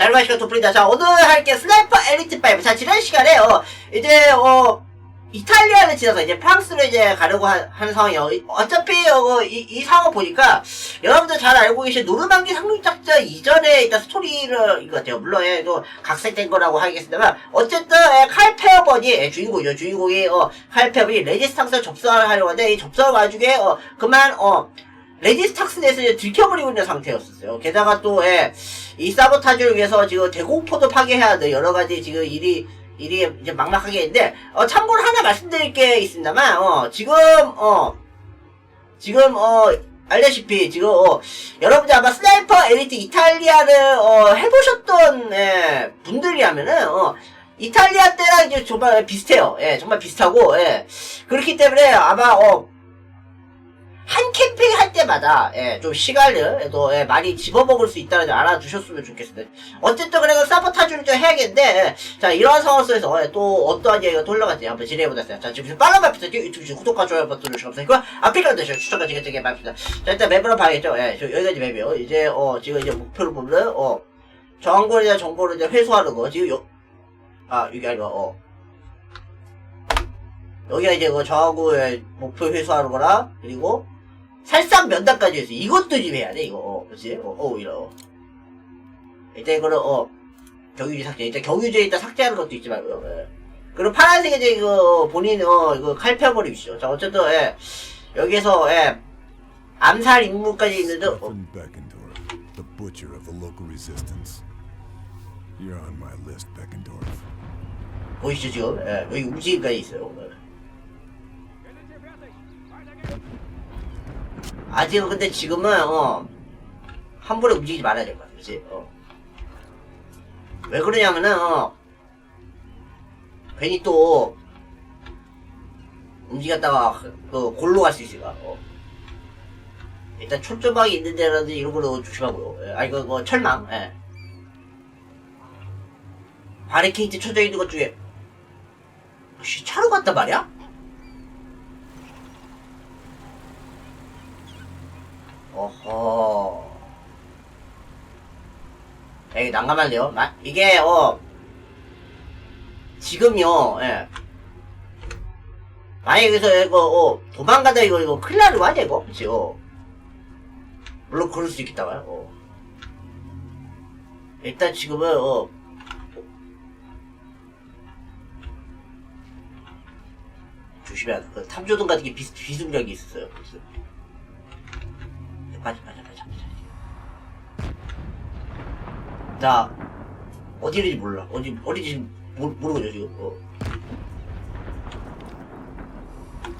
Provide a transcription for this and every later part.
잘 마시고 도플리다. 자, 오늘 할 게 스나이퍼 엘리트 5. 자, 지난 시간에, 어, 이제, 어, 이탈리아를 지나서 이제 프랑스로 이제 가려고 한, 하는 상황이에요. 이- 어차피, 어, 이, 이 상황 보니까, 여러분들 잘 알고 계신 노르망디 상륙작전 이전에 일단 스토리를, 이거 같아요. 물론, 예, 또, 각색된 거라고 하겠습니다만, 어쨌든, 예, 칼페어번이, 예, 주인공이죠. 주인공이, 어, 칼페어번이 레지스탕스를 접선하려고 하는데, 이 접선 와중에, 어, 그만, 어, 레지스탕스 내에서 이제 들켜버리고 있는 상태였었어요. 게다가 또, 예, 이 사보타주를 위해서 지금 대공포도 파괴해야 돼. 여러 가지 지금 일이, 일이 이제 막막하게 있는데, 어, 참고로 하나 말씀드릴 게 있습니다만, 어, 지금, 어, 지금, 어, 알다시피, 지금, 어, 여러분들 아마 스나이퍼 엘리트 이탈리아를, 어, 해보셨던, 예, 분들이라면은, 어, 이탈리아 때랑 이제 정말 비슷해요. 예, 정말 비슷하고, 예. 그렇기 때문에 아마, 어, 한 캠페인 할 때마다 예, 좀 시간을 또 예, 많이 집어먹을 수 있다는 점 알아두셨으면 좋겠습니다. 어쨌든 그래서 사보타주를 좀 해야겠는데 예, 자 이러한 상황 속에서 예, 또 어떠한 얘기가 또 흘러갈지 한번 진행해보겠습니다. 자 지금 빨간 말부터 유튜브 구독과 좋아요 버튼 감사하고요. 아프리카 되셔 추천과 지게지게 바랍니다. 자 일단 맵으로 봐야겠죠. 예, 저 여기까지 맵이요. 이제 어 지금 이제 목표를 보면 어 대한 정보를 이제 회수하는 거 지금 요, 아 이게 아니라 어 여기가 이제 그 저항구의 목표 회수하는 거라 그리고 살상 면담까지 했어. 이것도 좀 해야 돼, 이거. 어, 그치? 어, 어, 이러. 일단 이거는, 어, 경유지 삭제. 일단 경유지에 일단 삭제하는 것도 있지 말고요. 예. 그리고 파란색에 이제 이거, 본인, 어, 이거 칼펴버리시죠. 자, 어쨌든, 예. 여기서, 예. 암살 임무까지 있는데, 어, the butcher of the local resistance. You're on my list, Beckendorf. 보이시죠, 지금? 예. 여기 움직임까지 있어요. 예. 아직은 근데 지금은, 어, 한 번에 움직이지 말아야 될것 같아. 그치? 어. 왜 그러냐면은, 어, 괜히 또, 움직였다가, 그, 골로 갈 수 있으니까, 어. 일단 초조방이 있는 데라든지 이런 걸로 조심하고요. 예. 아니, 그, 뭐, 철망, 예. 바리케이트 쳐져 있는 것 중에, 시차로 갔단 말이야? 어허. 야, 이게 난감한데요? 마, 이게, 어, 지금요, 예. 만약에 여기서 이거, 어, 도망가다 이거, 이거 큰일 나는 거 아니야, 이거? 그치, 어. 물론 그럴 수 있겠다고요, 어. 일단 지금은, 어, 조심해야 돼. 그 탐조등 같은 게 비, 비승력이 있었어요. 그래서. 빠져, 빠져, 빠져, 빠져. 자, 어디인지 몰라. 어디, 어디지 모르, 모르거든요, 지금. 어.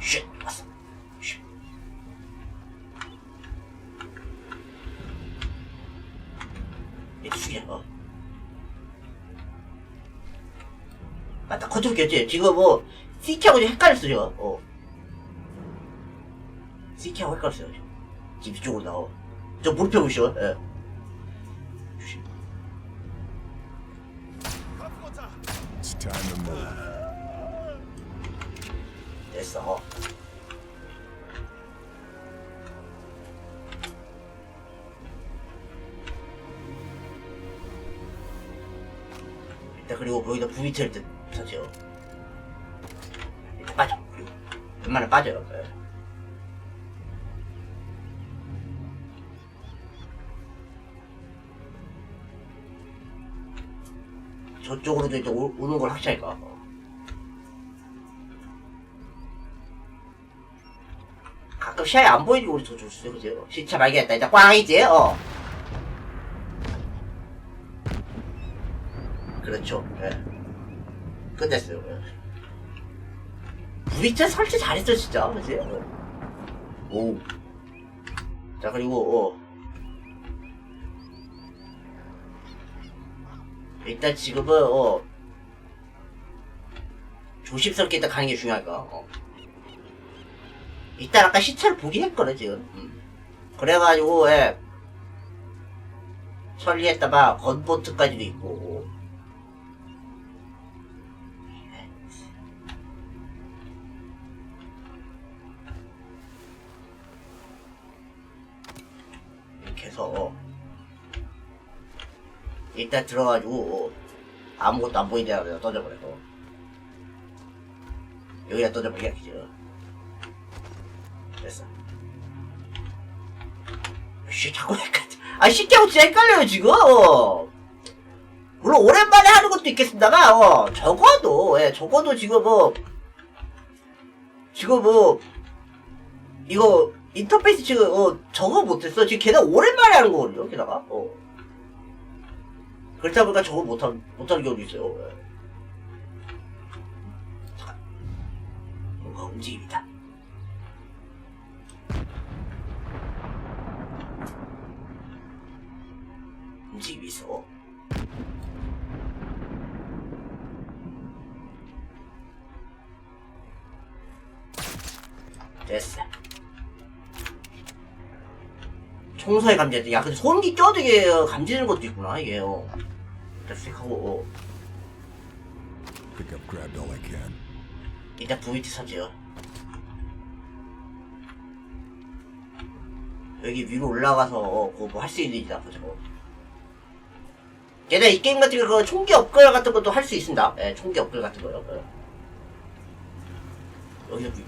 쉣, 왔어. 쉣. 얘 죽여, 어. 맞다, 컨트롤 꼈지? 지금 뭐, C키하고 좀 헷갈렸어, 제가. 어. C키하고 헷갈렸어요. 지금. 지금 이쪽으로 나와. 저 무릎 펴보시오. 예. 됐어. 어. 일단 그리고 여기다 때 사세요. 빠져. 그리고 웬만하면 빠져요. 예. 저쪽으로도 이제 오, 오는 걸 확실하니까. 어. 가끔 시야에 안 보이는 우리 더 좋았어요, 그죠? 시차 발견했다. 이제 꽝이지, 어. 그렇죠, 예. 끝냈어요, 예. 브리차 설치 잘했어, 진짜, 그지? 어. 오. 자, 그리고, 어. 일단 지금은, 어. 조심스럽게 일단 가는 게 중요할까, 어. 일단 아까 시차를 보긴 했거든 지금 음. 그래가지고 예 처리했다가 건보트까지도 있고 이렇게 해서 일단 들어가지고 어, 아무것도 안 보이는 데다 떠져버려 어. 여기다 떠져버려 그죠 됐어 씨 자꾸 헷갈려 아 쉽게 진짜 헷갈려요 지금 어. 물론 오랜만에 하는 것도 있겠습니다만 어, 적어도 예, 적어도 지금 뭐 지금 뭐 이거 인터페이스 지금 어, 적어 못했어 지금 게다가 오랜만에 하는 거거든요 게다가 어. 그렇다 보니까 저거 못하는 못하는 경우도 있어요 예. 뭔가 움직입니다 움직임이 있어 됐어. 청소에 감지. 야, 근데 손기 껴도 이게 감지는 것도 있구나, 이게. 어. 일단 쓱 하고, 어. Pick up grabbed all I can. 일단 VT 사지요. 여기 위로 올라가서, 어, 그거 뭐 할 수 있는 일이다, 그죠. 게다가 이 게임 같은 거, 그 총기 업글 같은 것도 할 수 있습니다. 예, 총기 업글 같은 거요. 예. 여기서 위...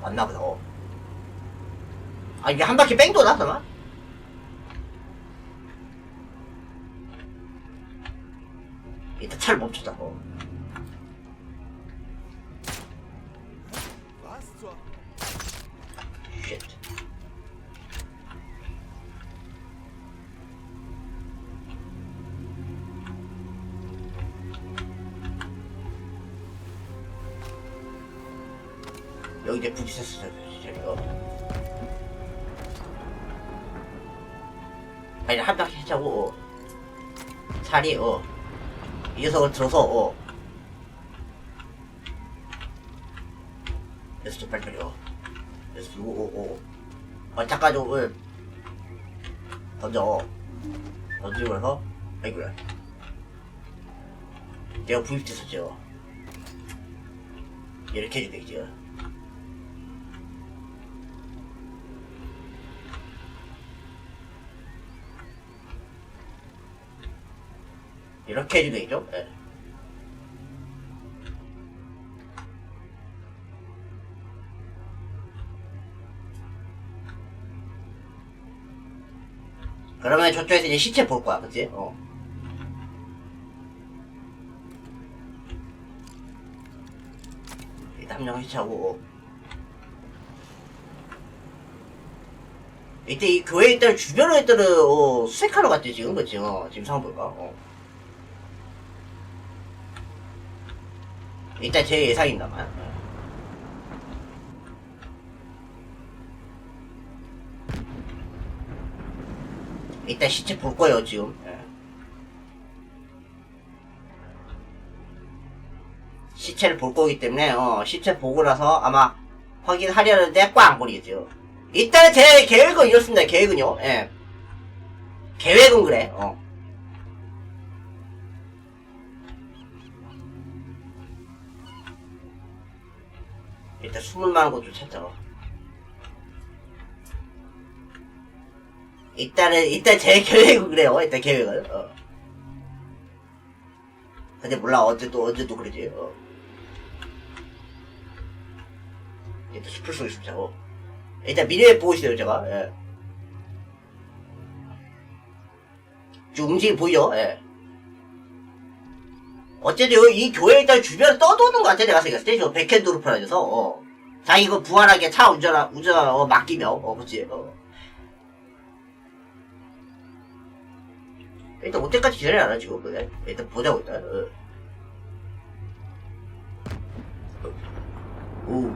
맞나 보다, 어. 아, 이게 한 바퀴 뺑 도나, 설마? 일단 차를 멈추자, 어. 살이, 어. 이 녀석을 들어서, 어. 좀 빨리 빨리, 어. 그래서, 오, 오, 오. 어, 잠깐 좀, 어. 던져. 던지고 해서, 아이고야. 내가 부입됐었죠. 이렇게 해도 되겠죠. 이렇게 해도 되겠죠? 예. 그러면 저쪽에서 이제 시체 볼 거야, 그치? 어. 함정 시체하고. 이때 이 교회 있던 주변에 있던 어, 수색하러 갔지 지금 그치? 어, 지금 상황 볼까? 어. 일단 제 예상입니다만. 일단 시체 볼 거예요 지금. 예. 시체를 볼 거기 때문에 어, 시체 보고 나서 아마 확인하려는데 꽝 버리겠죠. 일단 제 계획은 이렇습니다. 계획은요. 예. 계획은 그래. 어. 일단 숨을 만한 곳 좀 찾자. 일단은 일단 제 계획은 그래요. 일단 계획은. 어. 근데 몰라 언제 또 그러지. 어. 일단 숲을 속에 숨자고. 일단 미래에 있어요 제가. 예. 지금 움직임 보이죠? 예. 어쨌든 이 교회 일단 주변 떠도는 것 같아 내가 생각했을 때. 저 백핸드루프라서. 어. 자기 이거 부활하게 차 운전하 운전 어, 맡기며. 어 그치. 어. 일단 올 때까지 기다려 안 지금 그래 일단 보자고 일단. 어. 오.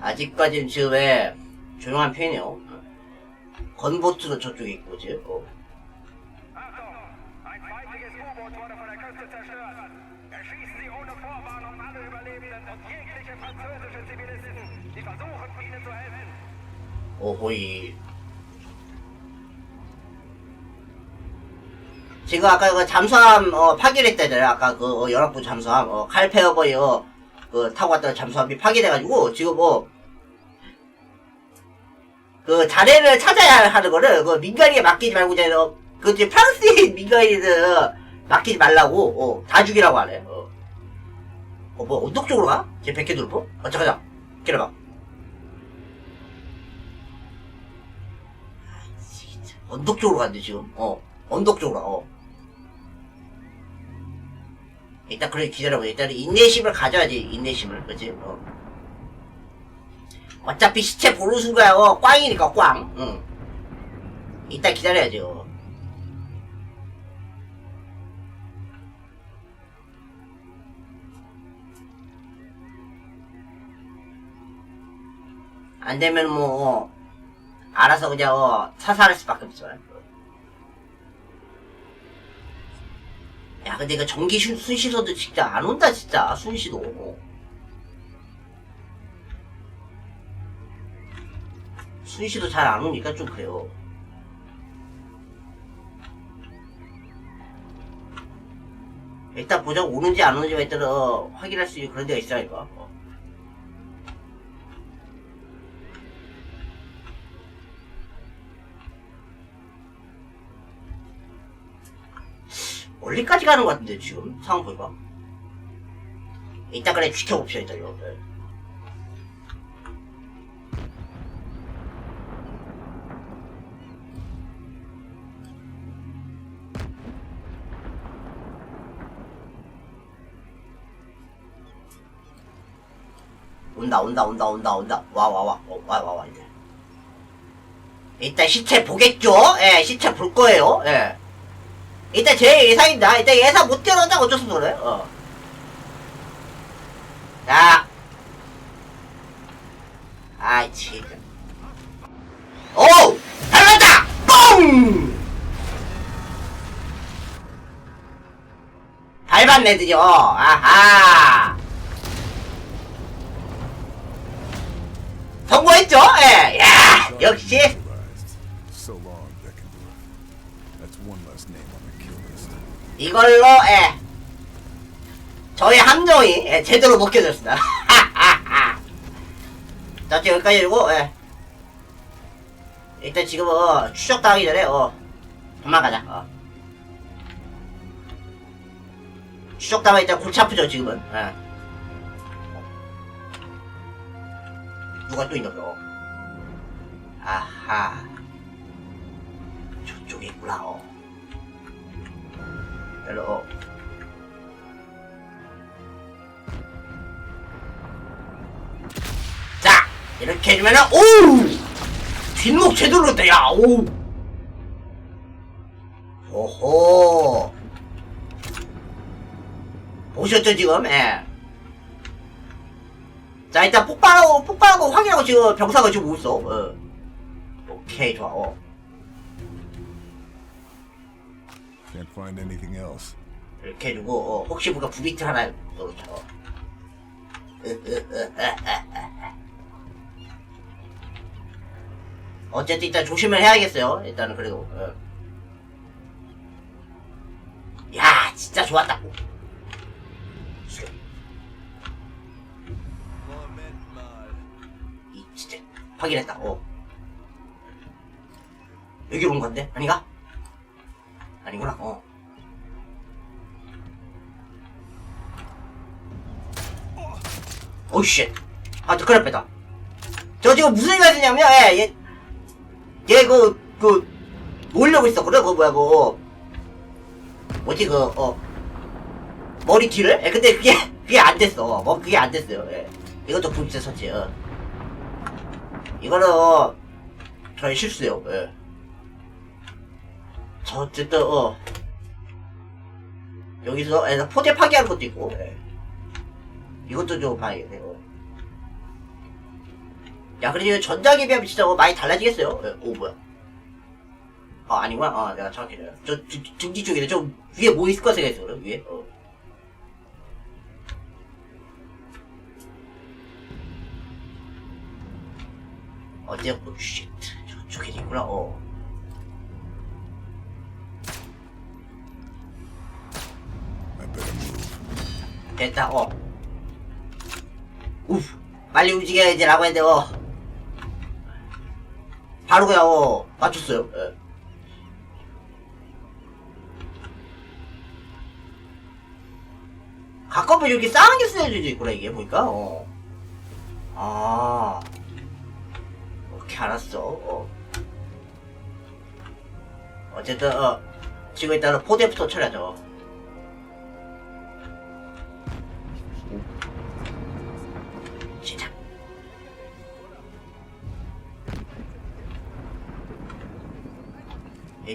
아직까지는 지금에 조용한 편이에요 건보트는 저쪽에 있고 지금 어. 오호이. 지금 아까 그 잠수함 어, 파괴했다잖아요. 아까 그 어, 연합부 잠수함 어, 칼페어버이 어, 그 타고 갔다가 잠수함이 파괴돼가지고 지금 뭐 그 자네를 찾아야 하는 거를 그 민간인에 맡기지 말고 이제 어, 그 이제 프랑스인 민간인을 맡기지 말라고 어, 다 죽이라고 하네. 어, 어, 뭐 언덕 쪽으로 가? 제 백개 돌보? 어, 잠깐만. 기다려봐. 언덕 쪽으로 간대 지금. 어, 언덕 쪽으로. 어. 일단 그래 기다려봐. 일단 인내심을 가져야지 인내심을, 그렇지? 어. 어차피 시체 보는 순간 어, 꽝이니까 꽝. 응. 일단 기다려야죠. 안 되면 뭐 어, 알아서 그냥 어, 사살할 수밖에 없어. 야 근데 이거 전기 순- 순시도도 진짜 안 온다 진짜 순시도. 어. 순시도 잘 안 오니까 좀 그래요. 일단 보자 오는지 안 오는지가 일단 어, 확인할 수 있는 그런 데가 이거. 어. 멀리까지 가는 것 같은데 지금 상황 보니까. 이따 그래 지켜봅시다 이거. 네. 온다 온다 온다 온다 온다. 와 와 와. 와 와와 이제. 일단 시체 보겠죠? 예 시체 볼 거예요. 예. 일단 제 예상입니다. 일단 예상 못 뛰어난다 어쩔 수 없어 그래 어. 자. 아이 진짜 오! 달랐다! 뻥 밟았네 드디어. 아하 이걸로, 예. 저의 함정이, 예, 제대로 먹혀졌습니다. 자, 지금 여기까지 이고 예. 일단 지금, 어, 추적당하기 전에, 어, 도망가자, 어. 추적당하면 일단 골치 아프죠, 지금은, 예. 누가 또 있나 봐. 아하. 저쪽에 있구나, 어. 헬로. 어. 자, 이렇게 해주면은, 오우! 뒷목 제대로 했다, 야, 오우! 오호. 보셨죠, 지금? 예. 자 일단 폭발하고 폭발하고 확인하고 지금 병사가 지금 오고 있어 어. 오케이 좋아 어. Find anything else. 이렇게 해주고 어, 혹시 뭔가 부비트 하나 넣어놓자 어. 어쨌든 일단 조심을 해야겠어요 일단은 그래도 어. 야 진짜 좋았다 이 진짜 확인했다 어 여기로 온 건데 아닌가? 아니구나 어 오쉣 아, 저 큰일 뺐다. 저 지금 무슨 생각이 드냐면, 예, 얘, 얘, 그, 그, 모으려고 있었거든, 그, 뭐야, 그, 뭐지, 그, 어, 머리 뒤를? 예, 근데 그게, 그게 안 됐어. 뭐, 그게 안 됐어요, 예. 이것도 부딪혀 섰지, 어. 이거는, 어, 저의 실수요, 예. 저, 어쨌든, 어, 여기서, 예, 포대 파괴하는 것도 있고, 예. 이것도 좀 봐야겠네요. 야, 그래도 전작에 비하면 진짜 어, 많이 달라지겠어요. 예, 오, 뭐야. 아, 아니구나. 아, 내가 정확히. 저, 등- 등뒤 쪽이네. 저 위에 뭐 있을 거 생각했어, 그래, 위에. 어. 어디야, 뭐, 쉣. 저쪽에 있구나, 어. 됐다, 어. 우 빨리 움직여야지 라고 했는데 어 바로 그냥 어 맞췄어요. 예. 가까우면 이렇게 싸는 게 쓰여지지 있구나 이게 보니까 어. 아 오케이 알았어 어. 어쨌든 어 지금 일단은 포대부터 쳐야죠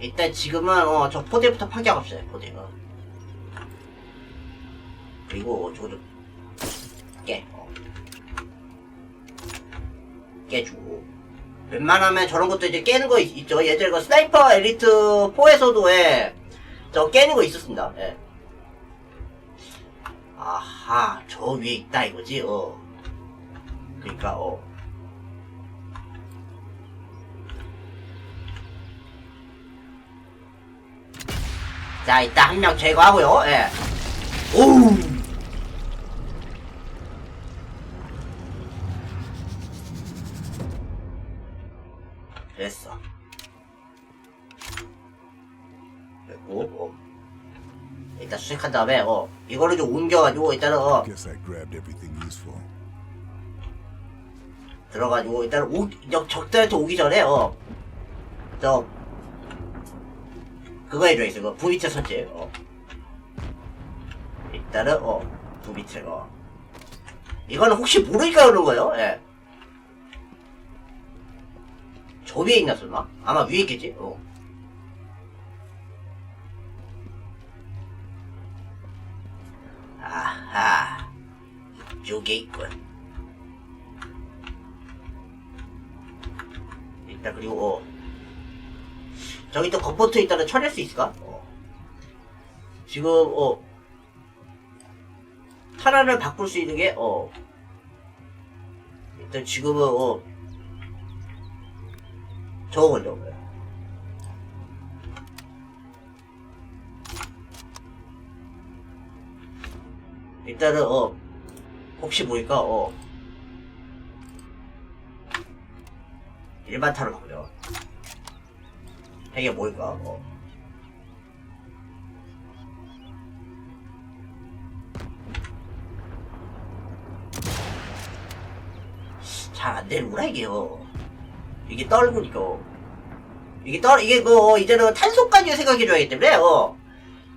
일단 지금은 어 저 포대부터 파괴하고 없어요 포대가 그리고 좀 깨. 어. 깨주고 웬만하면 저런 것도 이제 깨는 거 있, 있죠 예전에 그 스나이퍼 엘리트 4에서도 예, 저 깨는 거 있었습니다 예. 아하 저 위에 있다 이거지 어 그니까 어 자, 일단 한 명 제거하고요. 예. 오우. 됐어. 됐고, 어. 일단 수색한 다음에, 어, 이거를 좀 옮겨가지고, 일단은, 어, Guess I grabbed everything useful. 들어가지고, 일단은, 오, 적, 적들한테 오기 전에, 어, 저, 그거 해줘야겠어, 그거. 부비체 설치, 어. 일단은, 어, 부비체, 어. 이거는 혹시 모르니까 그러는 거예요, 예. 저 위에 있나, 설마? 아마 위에 있겠지, 어. 아하, 이쪽에 있군. 일단 그리고 어. 저기 또 컴포트 있다는 처리할 수 있을까? 어. 지금 어 타란을 바꿀 수 있는 게 어. 일단 지금은 어 저거 걸려. 일단은 어 혹시 보니까 어 일반 타로 바꾸려. 이게 뭘까? 어. 잘안 되는구나 이게요. 이게 떨구니까. 이게 떨 이게 그 이제는 탄소까지 생각해줘야기 때문에 어.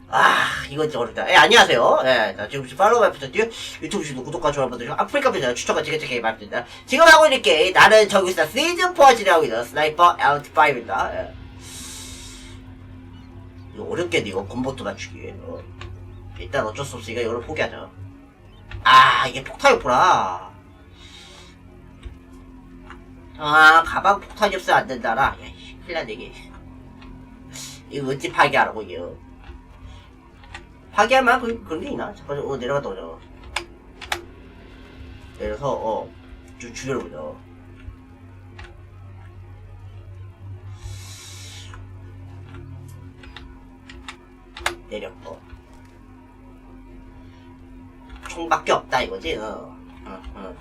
아 이건 진짜 어렵다. 예 안녕하세요. 예, 자, 지금 팔로우 부탁드려 유튜브 시도 구독과 좋아요 버튼 아프리카 편지 추천과 지게지게 말입니다. 지금 하고 있는 게임 나는 저기서 시즌 4 진행하고 있는 스나이퍼 LT5입니다. 예. 이거 어렵겠네 이거 건버터 맞추기 어. 일단 어쩔 수 없으니까 이거를 포기하자. 아 이게 폭탄이었구나 아 가방 폭탄이 없으면 안 된다라. 야 씨, 큰일 났네 이게. 이거 어찌 파괴하라고 파괴할 만한 그, 그런 게 있나? 잠깐 어 내려갔다 오자. 내려서 어 주, 주변을 보자 내렸고 총밖에 없다 이거지 어. 어, 어.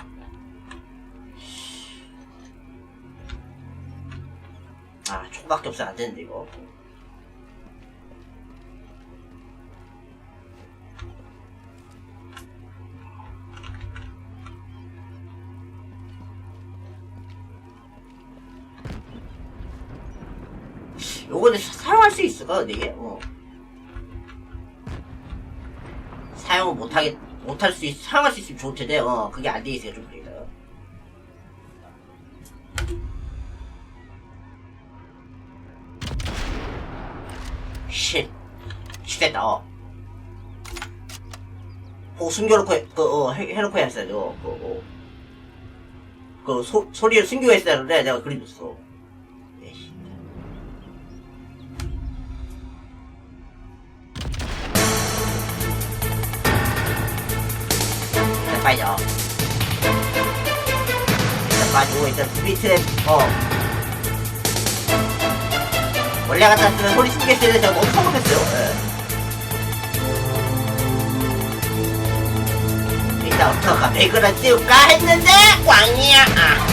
아 총밖에 없어 안 되는데 이거 요거는 사- 사용할 수 있을까 근데 이게 어. 사용을 못하게 못할 수 있, 사용할 수 있으면 좋을 텐데 어 그게 안 돼 있어요 좀 그래요. 쉣 시됐다 어. 어 숨겨놓고 해, 그, 어, 해, 해놓고 했어야죠 그, 어. 그 소, 소리를 숨기고 있었는데 내가 그려줬어. 빠지고 일단 부비트랩 어 원래 같았으면 소리 때 제가 너무 성급했어요. 예. 일단 어떡하 배그를 띄울까 했는데 꽝이야. 아.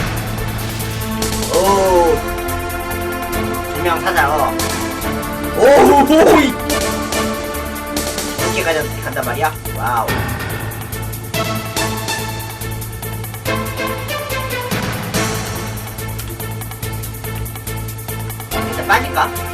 오. 두명 사자. 어. 오. 이. 이렇게까지 어떻게 간단 말이야? 와우. 빠질까?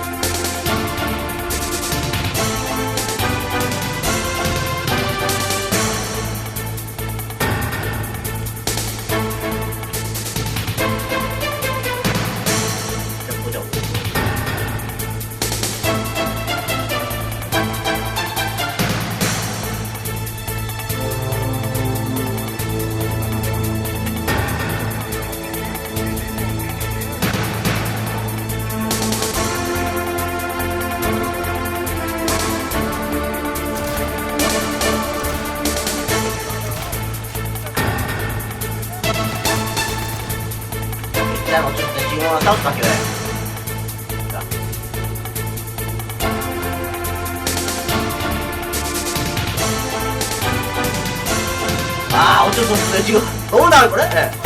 아 어쩔 수 없어요 지금 너무 나올 거래. 예.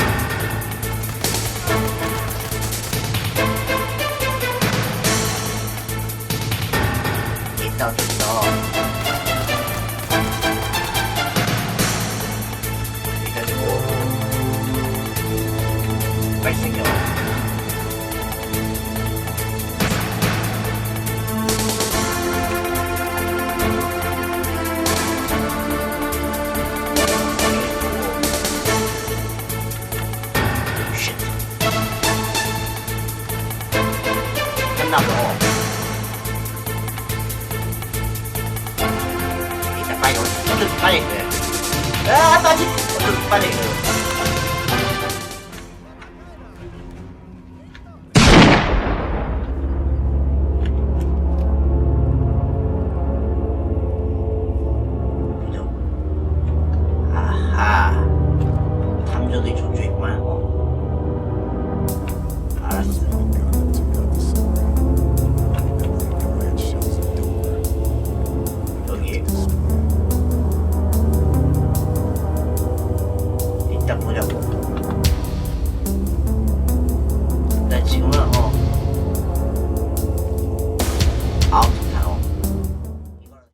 수 빨리. 아, 빠지. 빨리.